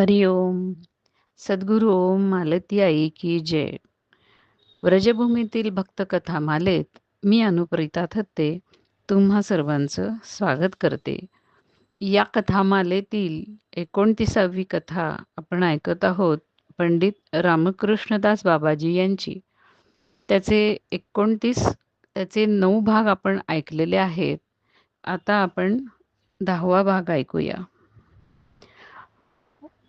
हरिओम सद्गुरू ओम मालती आई की जय. व्रजभूमीतील भक्तकथा मालेत मी अनुप्रिता थत्ते तुम्हा सर्वांचं स्वागत करते. या कथामालेतील एकोणतीसावी कथा आपण ऐकत आहोत पंडित रामकृष्णदास बाबाजी यांची. त्याचे एकोणतीस त्याचे नऊ भाग आपण ऐकलेले आहेत. आता आपण दहावा भाग ऐकूया.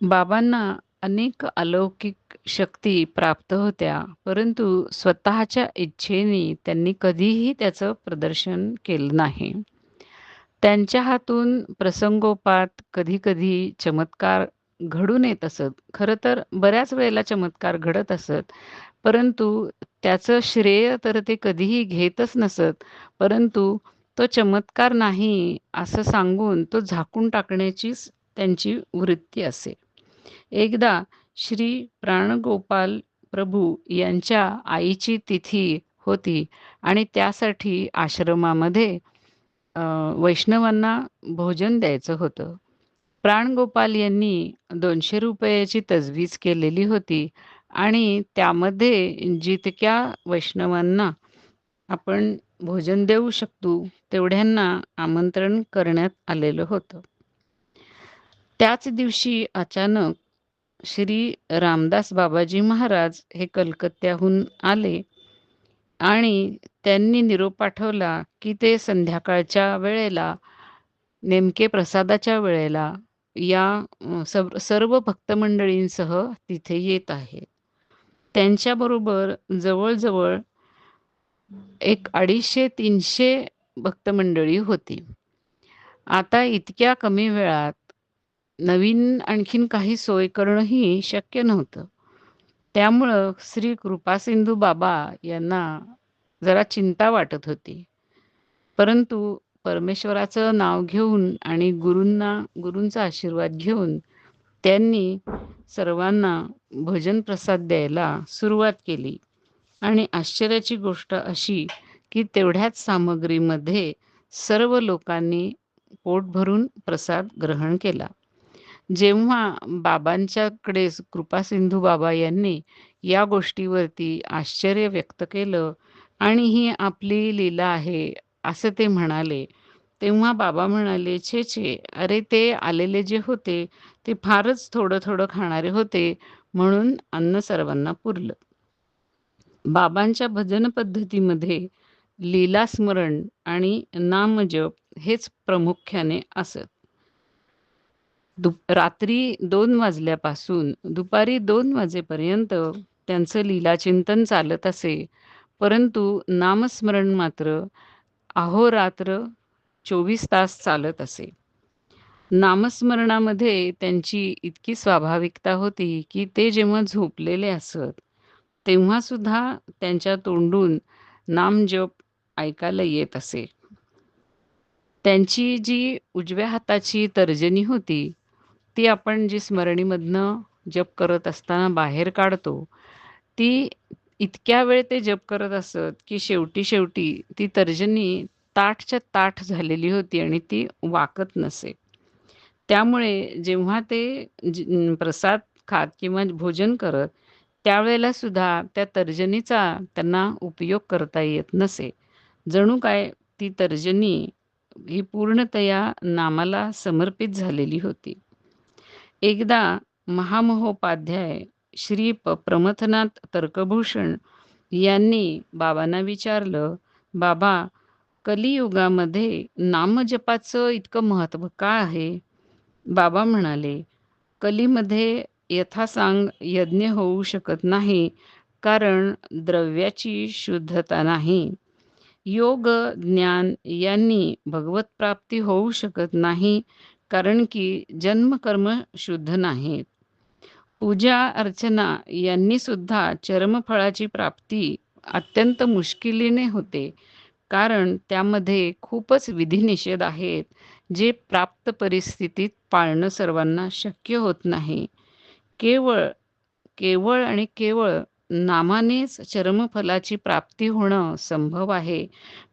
बाबांना अनेक अलौकिक शक्ती प्राप्त होत्या परंतु स्वतःच्या इच्छेने त्यांनी कधीही त्याचं प्रदर्शन केलं नाही. त्यांच्या हातून प्रसंगोपात कधीकधी चमत्कार घडून येत असत. खरं तर बऱ्याच वेळेला चमत्कार घडत असत परंतु त्याचं श्रेय तर ते कधीही घेतच नसत परंतु तो चमत्कार नाही असं सांगून तो झाकून टाकण्याचीच त्यांची वृत्ती असे. एकदा श्री प्राणगोपाल प्रभू यांच्या आईची तिथी होती आणि त्यासाठी आश्रमामध्ये वैष्णवांना भोजन द्यायचं होतं. प्राणगोपाल यांनी दोनशे रुपयाची तजवीज केलेली होती आणि त्यामध्ये जितक्या वैष्णवांना आपण भोजन देऊ शकतो तेवढ्यांना आमंत्रण करण्यात आलेलं होतं. त्याच दिवशी अचानक श्री रामदास बाबाजी महाराज हे कलकत्त्याहून आले आणि त्यांनी निरोप पाठवला की ते संध्याकाळच्या वेळेला नेमके प्रसादाच्या वेळेला या सर्व भक्तमंडळींसह तिथे येत आहे. त्यांच्याबरोबर जवळजवळ एक अडीचशे तीनशे भक्तमंडळी होती. आता इतक्या कमी वेळात नवीन आणखीन काही सोय करणंही शक्य नव्हतं. त्यामुळं श्री कृपासिंधू बाबा यांना जरा चिंता वाटत होती. परंतु परमेश्वराचं नाव घेऊन आणि गुरूंना गुरूंचा आशीर्वाद घेऊन त्यांनी सर्वांना भजन प्रसाद द्यायला सुरुवात केली. आणि आश्चर्याची गोष्ट अशी की तेवढ्याच सामग्रीमध्ये सर्व लोकांनी पोट भरून प्रसाद ग्रहण केला. जेव्हा बाबांच्याकडे कृपासिंधू बाबा यांनी या गोष्टीवरती आश्चर्य व्यक्त केलं आणि ही आपली लीला आहे असं ते म्हणाले तेव्हा बाबा म्हणाले छे छे अरे ते आलेले जे होते ते फारच थोडं थोडं खाणारे होते म्हणून अन्न सर्वांना पुरलं. बाबांच्या भजन पद्धतीमध्ये लीलास्मरण आणि नामजप हेच प्रामुख्याने असत. दुप रात्री दोन वाजल्यापासून दुपारी दोन वाजेपर्यंत त्यांचं लीलाचिंतन चालत असे. परंतु नामस्मरण मात्र अहोरात्र चोवीस तास चालत असे. नामस्मरणामध्ये त्यांची इतकी स्वाभाविकता होती की ते जेव्हा झोपलेले असत तेव्हा सुद्धा त्यांच्या तोंडून नामजप ऐकायला येत असे. त्यांची जी उजव्या हाताची तर्जनी होती ती आपण जी स्मरणीमधनं जप करत असताना बाहेर काढतो ती इतक्या वेळ ते जप करत असत की शेवटी शेवटी ती तर्जनी ताठच्या ताठ झालेली होती आणि ती वाकत नसे. त्यामुळे जेव्हा ते प्रसाद खात किंवा भोजन करत त्यावेळेला सुद्धा त्या तर्जनीचा त्यांना उपयोग करता येत नसे. जणू काय ती तर्जनी ही पूर्णतया नामाला समर्पित झालेली होती. एकदा महामहोपाध्याय श्री प प्रमथनाथ तर्कभूषण यांनी बाबांना विचारलं बाबा कलियुगामध्ये नामजपाचं इतकं महत्त्व का आहे? बाबा म्हणाले कलीमध्ये यथासांग यज्ञ होऊ शकत नाही कारण द्रव्याची शुद्धता नाही. योग ज्ञान यांनी भगवत प्राप्ती होऊ शकत नाही कारण की जन्मकर्म शुद्ध नाहीत. पूजा अर्चना यांनी सुद्धा चरमफळाची प्राप्ती अत्यंत मुश्किलीने होते. कारण त्यामध्ये खूपच विधिनिषेध आहेत जे प्राप्त परिस्थितीत पाळणं सर्वांना शक्य होत नाही. केवळ केवळ आणि केवळ नामानेच चरमफलाची प्राप्ती होणं संभव आहे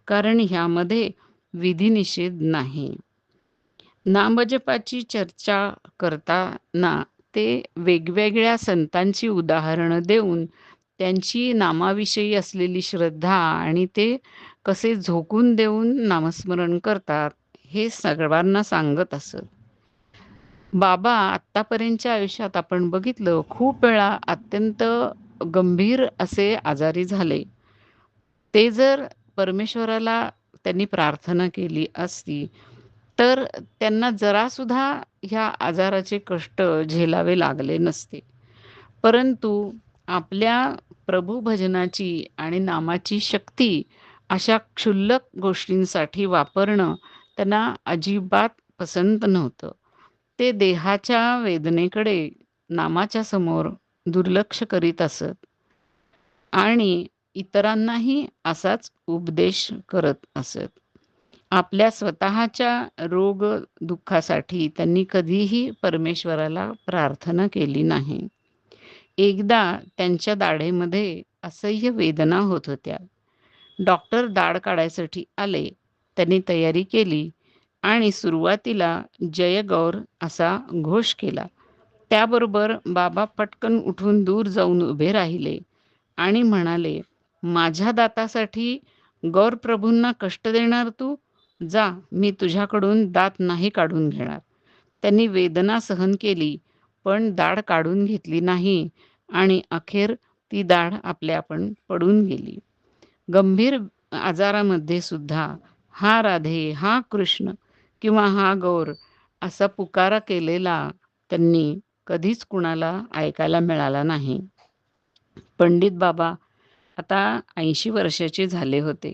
कारण ह्यामध्ये विधिनिषेध नाही. नामजपाची चर्चा करताना ते वेगवेगळ्या संतांची उदाहरणं देऊन त्यांची नामाविषयी असलेली श्रद्धा आणि ते कसे झोकून देऊन नामस्मरण करतात हे सर्वांना सांगत असत. बाबा आत्तापर्यंतच्या आयुष्यात आपण बघितलं खूप वेळा अत्यंत गंभीर असे आजारी झाले. ते जर परमेश्वराला त्यांनी प्रार्थना केली असती, तर त्यांना जरासुद्धा ह्या आजाराचे कष्ट झेलावे लागले नसते. परंतु आपल्या प्रभू भजनाची आणि नामाची शक्ती अशा क्षुल्लक गोष्टींसाठी वापरणं त्यांना अजिबात पसंत नव्हतं. ते देहाच्या वेदनेकडे नामाच्या समोर दुर्लक्ष करीत असत आणि इतरांनाही असाच उपदेश करत असत. आपल्या स्वतःच्या रोग दुःखासाठी त्यांनी कधीही परमेश्वराला प्रार्थना केली नाही. एकदा त्यांच्या दाढेमध्ये असह्य वेदना होत होत्या. डॉक्टर दाढ काढायसाठी आले. त्यांनी तयारी केली आणि सुरुवातीला जय गौर असा घोष केला. त्याबरोबर बाबा पटकन उठून दूर जाऊन उभे राहिले आणि म्हणाले, माझ्या दातासाठी गौर प्रभूंना कष्ट देणार तू? जा, मी तुझ्याकडून दात नाही काढून घेणार. त्यांनी वेदना सहन केली, पण दाढ काढून घेतली नाही आणि अखेर ती दाढ आपल्या आपण पडून गेली. गंभीर आजारामध्ये सुद्धा हा राधे, हा कृष्ण किंवा हा गौर असा पुकारा केलेला त्यांनी कधीच कुणाला ऐकायला मिळाला नाही. पंडित बाबा आता ऐंशी वर्षाचे झाले होते.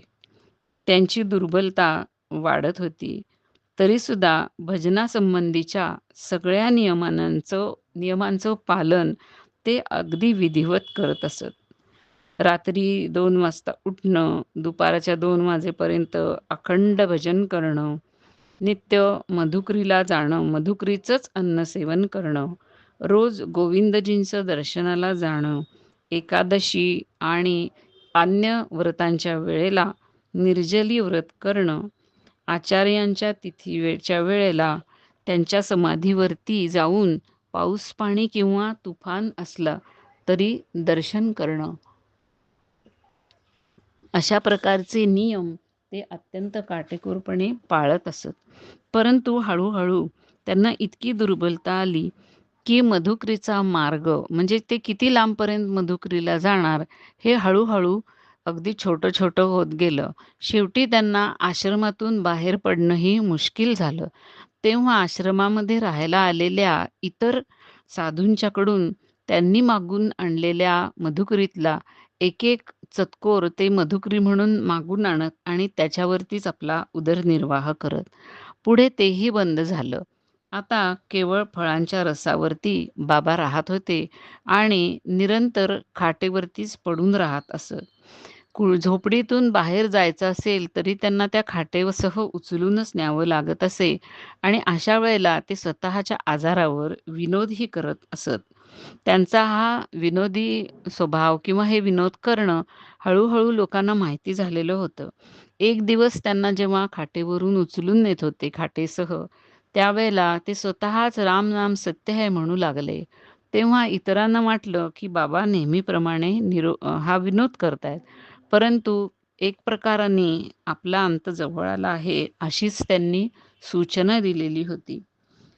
त्यांची दुर्बलता वाढत होती. तरीसुद्धा भजनासंबंधीच्या सगळ्या नियमांचं नियमांचं पालन ते अगदी विधिवत करत असत. रात्री दोन वाजता उठणं, दुपारच्या दोन वाजेपर्यंत अखंड भजन करणं, नित्य मधुकरीला जाणं, मधुकरीचंच अन्नसेवन करणं, रोज गोविंदजींचं दर्शनाला जाणं, एकादशी आणि अन्य व्रतांच्या वेळेला निर्जली व्रत करणं, आचार्यांच्या तिथी वेळच्या वेळेला त्यांच्या समाधीवरती जाऊन पाऊस पाणी किंवा तुफान असला तरी दर्शन करणं. अशा प्रकारचे नियम ते अत्यंत काटेकोरपणे पाळत असत. परंतु हळूहळू त्यांना इतकी दुर्बलता आली की मधुकरीचा मार्ग म्हणजे ते किती लांबपर्यंत मधुकरीला जाणार हे हळूहळू अगदी छोटं छोटं होत गेलं. शेवटी त्यांना आश्रमातून बाहेर पडणंही मुश्किल झालं. तेव्हा आश्रमामध्ये राहायला आलेल्या इतर साधूंच्याकडून त्यांनी मागून आणलेल्या मधुकरीतला एक एक चतकोर ते मधुकरी म्हणून मागून आणत आणि त्याच्यावरतीच आपला उदरनिर्वाह करत. पुढे तेही बंद झालं. आता केवळ फळांच्या रसावरती बाबा राहत होते आणि निरंतर खाटेवरतीच पडून राहत असत. कुळ झोपडीतून बाहेर जायचं असेल तरी त्यांना त्या खाटेसह उचलूनच न्यावं लागत असे आणि अशा वेळेला ते स्वतःच्या आजारावर विनोदही करत असत. त्यांचा हा विनोदी स्वभाव किंवा हे विनोद करणं हळूहळू लोकांना माहिती झालेलं होतं. एक दिवस त्यांना जेव्हा खाटेवरून उचलून नेत होते खाटेसह, त्यावेळेला ते स्वतःच राम नाम सत्य आहे म्हणू लागले. तेव्हा इतरांना वाटलं की बाबा नेहमीप्रमाणे निरो हा विनोद करतायत. परंतु एक प्रकाराने आपला अंत जवळ आला आहे अशीच त्यांनी सूचना दिलेली होती.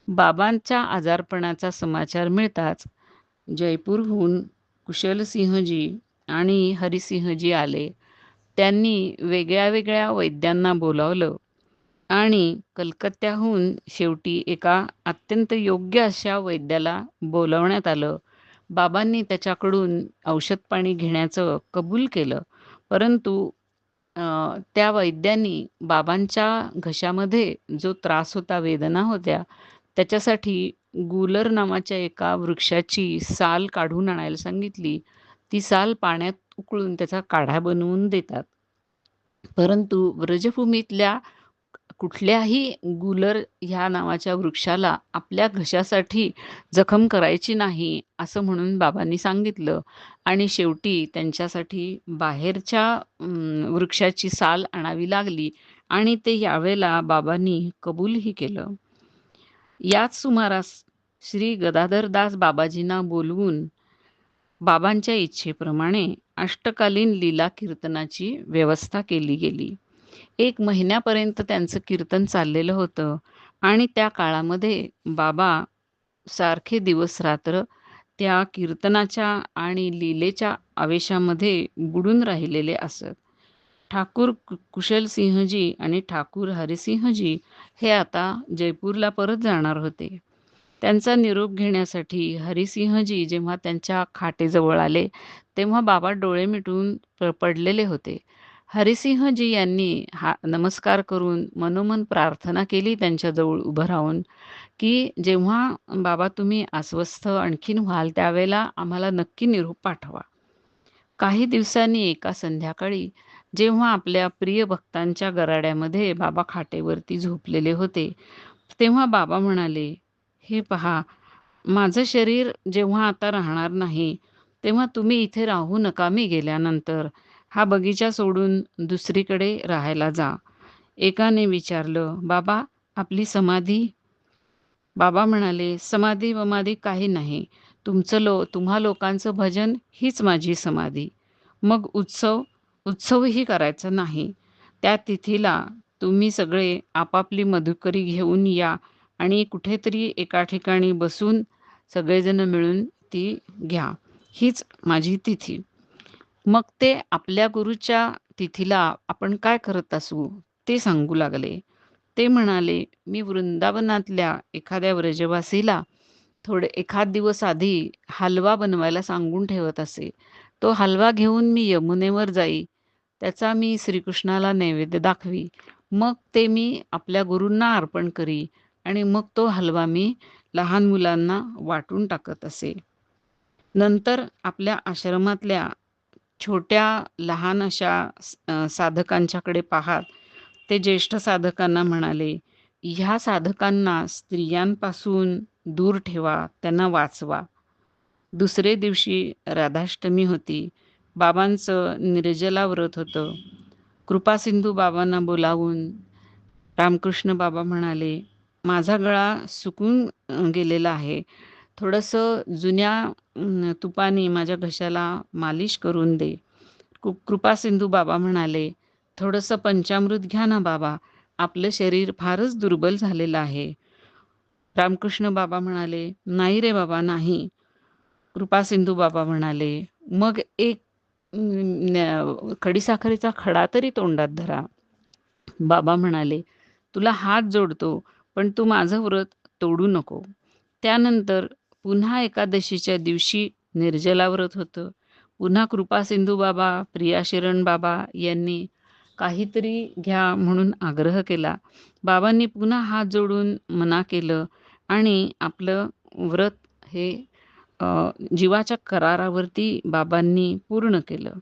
बाबांच्या आजारपणाचा समाचार मिळताच जयपूरहून कुशलसिंहजी आणि हरिसिंहजी आले. त्यांनी वेगळ्या वेगळ्या वैद्यांना बोलावलं आणि कलकत्त्याहून शेवटी एका अत्यंत योग्य अशा वैद्याला बोलावण्यात आलं. बाबांनी त्याच्याकडून औषधपाणी घेण्याचं कबूल केलं. परंतु त्या वैद्यांनी बाबांच्या घशामध्ये जो त्रास होता, वेदना होत्या, त्याच्यासाठी गुलर नावाच्या एका वृक्षाची साल काढून आणायला सांगितली. ती साल पाण्यात उकळून त्याचा काढा बनवून देतात. परंतु व्रजभूमीतल्या कुठल्याही गुलर ह्या नावाच्या वृक्षाला आपल्या घशासाठी जखम करायची नाही, असं म्हणून बाबांनी सांगितलं आणि शेवटी त्यांच्यासाठी बाहेरच्या वृक्षाची साल आणावी लागली आणि ते यावेळेला बाबांनी कबूलही केलं. याच सुमारास श्री गदाधरदास बाबाजींना बोलवून बाबांच्या इच्छेप्रमाणे अष्टकालीन लीला कीर्तनाची व्यवस्था केली गेली एक महिन्यापर्यंत त्यांचं कीर्तन चाललेलं होतं. आणि त्या काळामध्ये बाबा सारखे दिवस रात्र त्या कीर्तनाच्या आणि लीलेच्या आवेशामध्ये बुडून राहिलेले असत. ठाकूर कुशलसिंहजी आणि ठाकूर हरिसिंहजी हे आता जयपूरला परत जाणार होते. त्यांचा निरोप घेण्यासाठी हरिसिंहजी जेव्हा त्यांच्या खाटेजवळ आले तेव्हा बाबा डोळे मिटून पडलेले होते. हरिसिंहजी यांनी हा नमस्कार करून मनोमन प्रार्थना केली त्यांच्याजवळ उभं राहून की जेव्हा बाबा तुम्ही अस्वस्थ आणखीन व्हाल त्यावेळेला आम्हाला नक्की निरोप पाठवा. काही दिवसांनी एका संध्याकाळी जेव्हा आपल्या प्रिय भक्तांच्या गराड्यामध्ये बाबा खाटेवरती झोपलेले होते तेव्हा बाबा म्हणाले हे पहा माझं शरीर जेव्हा आता राहणार नाही तेव्हा तुम्ही इथे राहू नका मी गेल्यानंतर. हा बगीचा सोडून दुसरीकडे राहायला जा. एकाने विचारलं बाबा आपली समाधी? बाबा म्हणाले समाधी वमाधी काही नाही. तुमचं लो तुम्हा लोकांचं भजन हीच माझी समाधी. मग उत्सव उत्सवही करायचा नाही. त्या तिथीला तुम्ही सगळे आपापली मधुकरी घेऊन या आणि कुठेतरी एका ठिकाणी बसून सगळेजण मिळून ती घ्या. हीच माझी तिथी. मग ते आपल्या गुरुच्या तिथीला आपण काय करत असू ते सांगू लागले. ते म्हणाले मी वृंदावनातल्या एखाद्या व्रजवासीला थोडे एखाद दिवस आधी हलवा बनवायला सांगून ठेवत असे. तो हलवा घेऊन मी यमुनेवर जाई. त्याचा मी श्रीकृष्णाला नैवेद्य दाखवी. मग ते मी आपल्या गुरूंना अर्पण करी आणि मग तो हलवा मी लहान मुलांना वाटून टाकत असे. नंतर आपल्या आश्रमातल्या छोट्या लहान अशा साधकांच्याकडे पाहात ते ज्येष्ठ साधकांना म्हणाले ह्या साधकांना स्त्रियांपासून दूर ठेवा त्यांना वाचवा. दुसरे दिवशी राधाष्टमी होती. बाबांचं निर्जला व्रत होतं. कृपासिंधू बाबांना बोलावून रामकृष्ण बाबा म्हणाले माझा गळा सुकून गेलेला आहे. थोडंसं जुन्या तुपाने माझ्या घशाला मालिश करून दे. कृपा सिंधू बाबा म्हणाले थोडंसं पंचामृत घ्या ना बाबा आपलं शरीर फारच दुर्बल झालेलं आहे. रामकृष्ण बाबा म्हणाले नाही रे बाबा नाही. कृपा सिंधू बाबा म्हणाले मग एक खडीसाखरेचा खडा तरी तोंडात धरा. बाबा म्हणाले तुला हात जोडतो पण तू माझं व्रत तोडू नको. त्यानंतर पुन्हा एकादशीच्या दिवशी निर्जला व्रत होतं. पुन्हा कृपा सिंधू बाबा प्रिया शिरण बाबा यांनी काहीतरी घ्या म्हणून आग्रह केला. बाबांनी पुन्हा हात जोडून मना केलं आणि आपलं व्रत हे जीवाच्या करारावरती बाबांनी पूर्ण केलं.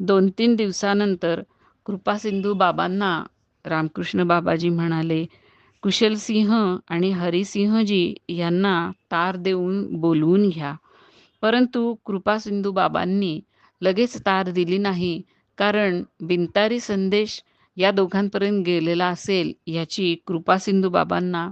दोन तीन दिवसानंतर कृपासिंधू बाबांना रामकृष्ण बाबाजी म्हणाले कुशलसिंह आणि हरिसिंहजी यांना तार देऊन बोलवून घ्या. परंतु कृपासिंधू बाबांनी लगेच तार दिली नाही कारण बिनतारी संदेश या दोघांपर्यंत गेलेला असेल याची कृपासिंधू बाबांना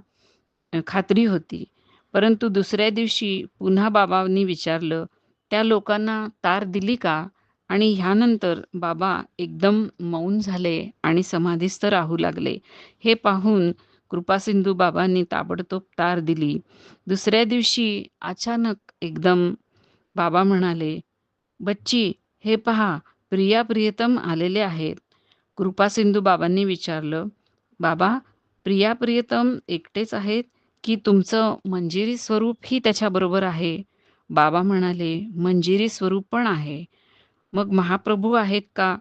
खात्री होती. परंतु दुसऱ्या दिवशी पुन्हा बाबांनी विचारलं त्या लोकांना तार दिली का? आणि ह्यानंतर बाबा एकदम मौन झाले आणि समाधीस्थ राहू लागले. हे पाहून कृपासिंधू बाबांनी ताबडतोब तार दिली. दुसऱ्या दिवशी अचानक एकदम बाबा म्हणाले बच्ची हे पहा प्रिया प्रियतम आलेले आहेत. कृपासिंधू बाबांनी विचारलं बाबा प्रिया प्रियतम एकटेच आहेत की तुमचं मंजिरी स्वरूप ही त्याच्याबरोबर आहे? बाबा म्हणाले मंजिरी स्वरूप पण आहे. मग महाप्रभू आहेत का?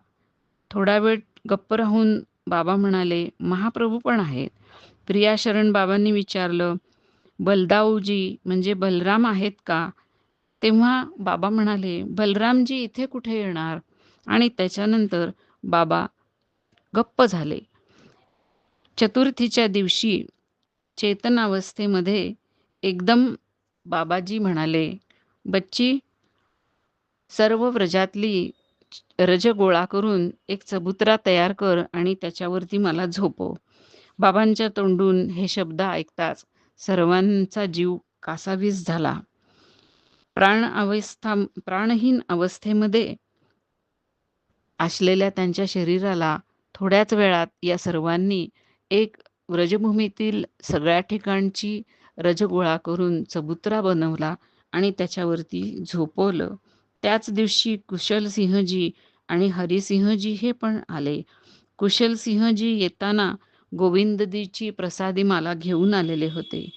थोडा वेळ गप्प राहून बाबा म्हणाले महाप्रभू पण आहेत. प्रिया शरण बाबांनी विचारलं बलदाऊजी म्हणजे बलराम आहेत का? तेव्हा बाबा म्हणाले बलरामजी इथे कुठे येणार? आणि त्याच्यानंतर बाबा गप्प झाले. चतुर्थीच्या दिवशी चेतनावस्थेमध्ये एकदम बाबाजी म्हणाले बच्ची सर्व व्रजातली रज गोळा करून एक चबुत्रा तयार कर आणि त्याच्यावरती मला झोपव. बाबांच्या तोंडून हे शब्द ऐकताच सर्वांचा जीव कासावीस झाला. प्राण अवस्था प्राणहीन अवस्थेमध्ये असलेल्या त्यांच्या शरीराला थोड्याच वेळात या सर्वांनी एक व्रजभूमीतील सगळ्या ठिकाणची रज गोळा करून चबुतरा बनवला आणि त्याच्यावरती झोपवलं. त्याच दिवशी कुशल सिंहजी आणि हरिसिंहजी हे पण आले. कुशल सिंहजी येताना गोविंदजीची प्रसादी माला घेऊन आलेले होते.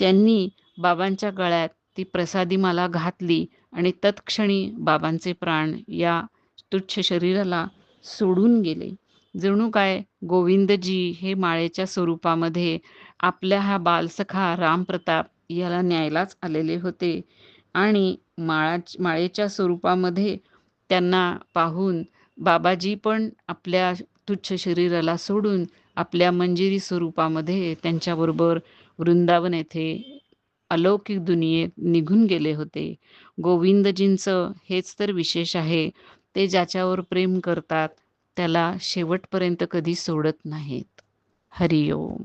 त्यांनी बाबांच्या गळ्यात ती प्रसादी माला घातली आणि तत्क्षणी बाबांचे प्राण या तुच्छ शरीराला सोडून गेले. जणू काय गोविंदजी हे माळेच्या स्वरूपामध्ये आपल्या हा बालसखा रामप्रताप याला न्यायलाच आलेले होते आणि माळा माळेच्या स्वरूपामध्ये त्यांना पाहून बाबाजी पण आपल्या तुच्छ शरीराला सोडून आपल्या मंजिरी स्वरूपामध्ये त्यांच्याबरोबर वृंदावन येथे अलौकिक दुनियेत निघून गेले होते. गोविंदजींचं हेच तर विशेष आहे ते ज्याच्यावर प्रेम करतात त्याला शेवटपर्यंत कधी सोडत नाहीत. हरिओम.